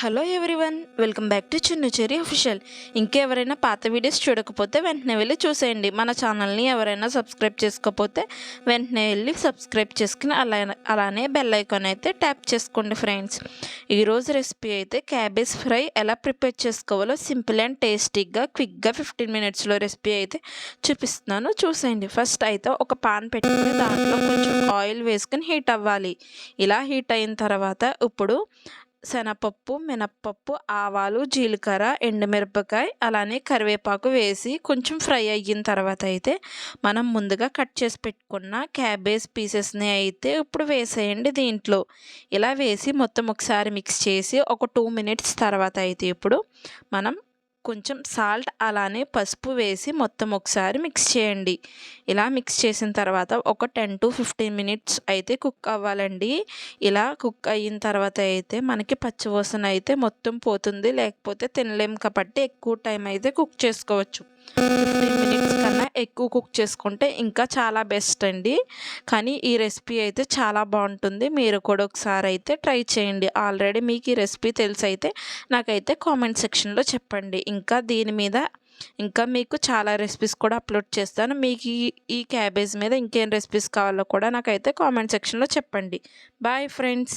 Hello everyone welcome back to Chinnu official ఇంకెవరైనా పాత videos చూడకపోతే వెంటనే వెళ్ళి చూసేయండి. మన ఛానల్ని ఎవరైనా సబ్స్క్రైబ్ చేసుకోకపోతే వెంటనే వెళ్ళి సబ్స్క్రైబ్ చేసుకుని అలా అలానే బెల్ ఐకాన్ అయితే ట్యాప్ చేసుకోండి ఫ్రెండ్స్ ఈరోజు రెసిపీ అయితే క్యాబేజ్ ఫ్రై ఎలా ప్రిపేర్ చేసుకోవాలో సింపుల్ అండ్ టేస్టీగా క్విక్గా ఫిఫ్టీన్ మినిట్స్లో రెసిపీ అయితే చూపిస్తున్నాను. చూసేయండి. ఫస్ట్ అయితే ఒక పాన్ పెట్టుకుని దాంట్లో కొంచెం ఆయిల్ వేసుకుని హీట్ అవ్వాలి. ఇలా హీట్ అయిన తర్వాత ఇప్పుడు శనగపప్పు మినప్పప్పు ఆవాలు జీలకర్ర ఎండుమిరపకాయ అలానే కరివేపాకు వేసి కొంచెం ఫ్రై అయిన తర్వాత అయితే మనం ముందుగా కట్ చేసి పెట్టుకున్న క్యాబేజ్ పీసెస్ని అయితే ఇప్పుడు వేసేయండి దీంట్లో. ఇలా వేసి మొత్తం ఒకసారి మిక్స్ చేసి ఒక టూ మినిట్స్ తర్వాత అయితే ఇప్పుడు మనం కొంచెం సాల్ట్ అలానే పసుపు వేసి మొత్తం ఒకసారి మిక్స్ చేయండి. ఇలా మిక్స్ చేసిన తర్వాత ఒక టెన్ టు ఫిఫ్టీన్ మినిట్స్ అయితే కుక్ అవ్వాలండి. ఇలా కుక్ అయిన తర్వాత అయితే మనకి పచ్చివాసన అయితే మొత్తం పోతుంది. లేకపోతే తినలేం కాబట్టి ఎక్కువ టైం అయితే కుక్ చేసుకోవచ్చు. ఫిఫ్టీన్ మినిట్స్ కన్నా ఎక్కువ కుక్ చేసుకుంటే ఇంకా చాలా బెస్ట్ అండి. కానీ ఈ రెసిపీ అయితే చాలా బాగుంటుంది. మీరు కూడా ఒకసారి అయితే ట్రై చేయండి. ఆల్రెడీ మీకు ఈ రెసిపీ తెలిసి అయితే నాకైతే కామెంట్ సెక్షన్లో చెప్పండి. ఇంకా దీని మీద ఇంకా మీకు చాలా రెసిపీస్ కూడా అప్లోడ్ చేస్తాను. మీకు ఈ ఈ క్యాబేజ్ మీద ఇంకేం రెసిపీస్ కావాలో కూడా నాకైతే కామెంట్ సెక్షన్లో చెప్పండి. Bye friends